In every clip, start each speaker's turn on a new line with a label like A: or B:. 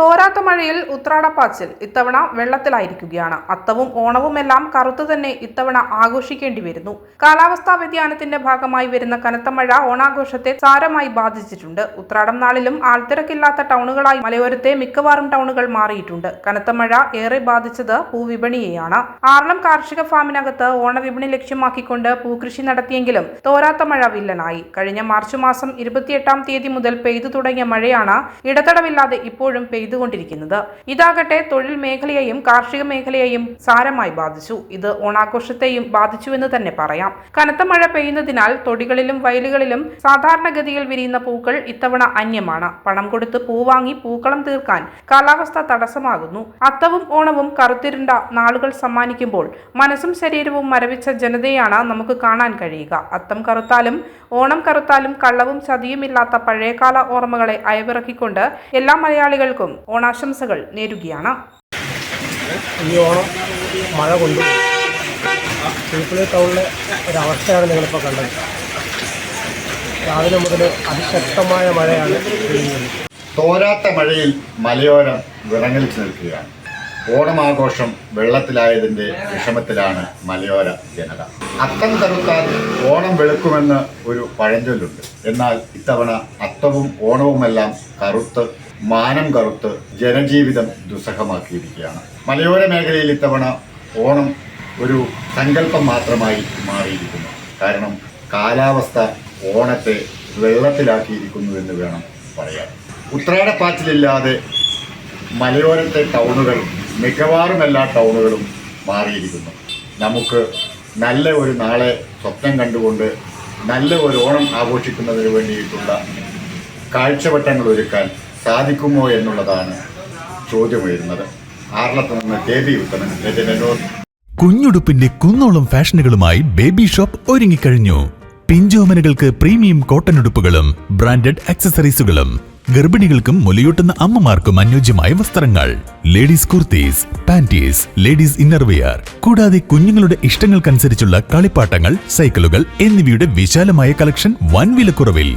A: തോരാത്ത മഴയിൽ ഉത്രാടപ്പാച്ചിൽ ഇത്തവണ വെള്ളത്തിലായിരിക്കുകയാണ്. അത്തവും ഓണവുമെല്ലാം കറുത്തു തന്നെ ഇത്തവണ ആഘോഷിക്കേണ്ടി വരുന്നു. കാലാവസ്ഥാ വ്യതിയാനത്തിന്റെ ഭാഗമായി വരുന്ന കനത്ത മഴ ഓണാഘോഷത്തെ സാരമായി ബാധിച്ചിട്ടുണ്ട്. ഉത്രാടം നാളിലും ആൾത്തിരക്കില്ലാത്ത ടൗണുകളായി മലയോരത്തെ മിക്കവാറും ടൗണുകൾ മാറിയിട്ടുണ്ട്. കനത്ത മഴ ഏറെ ബാധിച്ചത് പൂവിപണിയെയാണ്. ആറളം കാർഷിക ഫാമിനകത്ത് ഓണവിപണി ലക്ഷ്യമാക്കിക്കൊണ്ട് പൂകൃഷി നടത്തിയെങ്കിലും തോരാത്ത മഴ വില്ലനായി. കഴിഞ്ഞ മാർച്ച് മാസം ഇരുപത്തിയെട്ടാം തീയതി മുതൽ പെയ്തു തുടങ്ങിയ മഴയാണ് ഇടതടവില്ലാതെ ഇപ്പോഴും പെയ്തുകൊണ്ടിരിക്കുന്നത് ഇതാകട്ടെ തൊഴിൽ മേഖലയെയും കാർഷിക മേഖലയെയും സാരമായി ബാധിച്ചു. ഇത് ഓണാഘോഷത്തെയും ബാധിച്ചുവെന്ന് തന്നെ പറയാം. കനത്ത മഴ പെയ്യുന്നതിനാൽ തൊടികളിലും വയലുകളിലും സാധാരണഗതിയിൽ വിരിയുന്ന പൂക്കൾ ഇത്തവണ അന്യമാണ്. പണം കൊടുത്ത് പൂവാങ്ങി പൂക്കളം തീർക്കാൻ കാലാവസ്ഥ തടസ്സമാകുന്നു. അത്തവും ഓണവും കറുത്തിരുണ്ട നാളുകൾ സമ്മാനിക്കുമ്പോൾ മനസ്സും ശരീരവും മരവിച്ച ജനതയാണ് നമുക്ക് കാണാൻ കഴിയുക. അത്തം കറുത്താലും ഓണം കറുത്താലും കള്ളവും ചതിയുമില്ലാത്ത പഴയകാല ഓർമ്മകളെ അയവിറക്കിക്കൊണ്ട് എല്ലാ മലയാളികൾക്കും ഓണാശംസകൾ നേരുകയാണ്.
B: ഈ ഓണം മഴ കൊണ്ടു. തീപ്പുളി ടൗണിലെ ഒരവസ്ഥയാണ് നിങ്ങളിപ്പോൾ കണ്ടത്. രാവിലെ മുതൽ അതിശക്തമായ മഴയാണ് പെയ്യുന്നത്.
C: തോരാത്ത മഴയിൽ മലയോരം വിറങ്ങലിച്ചു നിൽക്കുകയാണ് ഓണമാഘോഷം വെള്ളത്തിലായതിന്റെ വിഷമത്തിലാണ് മലയോര ജനത. അത്തം കറുത്താൽ ഓണം വെളുക്കുമെന്ന് ഒരു പഴഞ്ചൊല്ലുണ്ട്. എന്നാൽ ഇത്തവണ അത്തവും ഓണവുമെല്ലാം കറുത്ത് മാനം കറുത്ത് ജനജീവിതം ദുസ്സഹമാക്കിയിരിക്കുകയാണ്. മലയോര മേഖലയിൽ ഇത്തവണ ഓണം ഒരു സങ്കല്പം മാത്രമായി മാറിയിരിക്കുന്നു. കാരണം കാലാവസ്ഥ ഓണത്തെ വെള്ളത്തിലാക്കിയിരിക്കുന്നു എന്ന് വേണം പറയാൻ. ഉത്രാടപ്പാച്ചിലില്ലാതെ മലയോരത്തെ ടൗണുകൾ മിക്കവാറും എല്ലാ ടൗണുകളും മാറിയിരിക്കുന്നു. നമുക്ക് നല്ല ഒരു നാളെ സ്വപ്നം കണ്ടുകൊണ്ട് നല്ല ഒരു ഓണം ആഘോഷിക്കുന്നതിന് വേണ്ടിയിട്ടുള്ള കാഴ്ചവട്ടങ്ങൾ ഒരുക്കാൻ സാധിക്കുമോ എന്നുള്ളതാണ് ചോദ്യമുയരുന്നത്. ആർളത്ത് നിന്ന് കെ ബി ഉത്തമൻ
D: കുഞ്ഞുടുപ്പിന്റെ കുന്നോളം ഫാഷനുകളുമായി ബേബി ഷോപ്പ് ഒരുങ്ങിക്കഴിഞ്ഞു. പിഞ്ചോമനകൾക്ക് പ്രീമിയം കോട്ടൺ ഉടുപ്പുകളും ബ്രാൻഡഡ് ആക്സസറീസുകളും ഗർഭിണികൾക്കും മുലയൂട്ടുന്ന അമ്മമാർക്കും അനുയോജ്യമായ വസ്ത്രങ്ങൾ. Ladies kurtis panties ladies innerwear. കൂടാതെ കുഞ്ഞുങ്ങളുടെ ഇഷ്ടങ്ങൾക്കനുസരിച്ചുള്ള കളിപ്പാട്ടങ്ങൾ സൈക്കിളുകൾ എന്നിവയുടെ വിശാലമായ കളക്ഷൻ വൻ വിലക്കുറവിൽ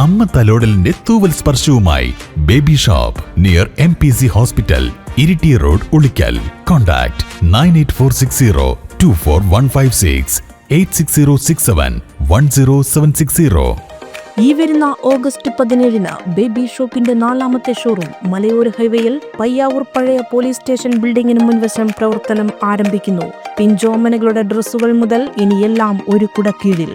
D: അമ്മ തലോടലിന്റെ തൂവൽ സ്പർശവുമായി baby shop near M P C hospital Iritty road Ulikkal. Contact nine eight four six zero two four one five six eight six zero six seven one zero seven six zero.
E: ഈ വരുന്ന August പതിനേഴിന് baby ഷോപ്പിന്റെ നാലാമത്തെ showroom മലയോര ഹൈവേയിൽ പയ്യാവൂർ പഴയ police station ബിൽഡിംഗിന് മുൻവശം പ്രവർത്തനം ആരംഭിക്കുന്നു. പിഞ്ചോമനകളുടെ ഡ്രസ്സുകൾ മുതൽ ഇനിയെല്ലാം ഒരു കുടക്കീഴിൽ.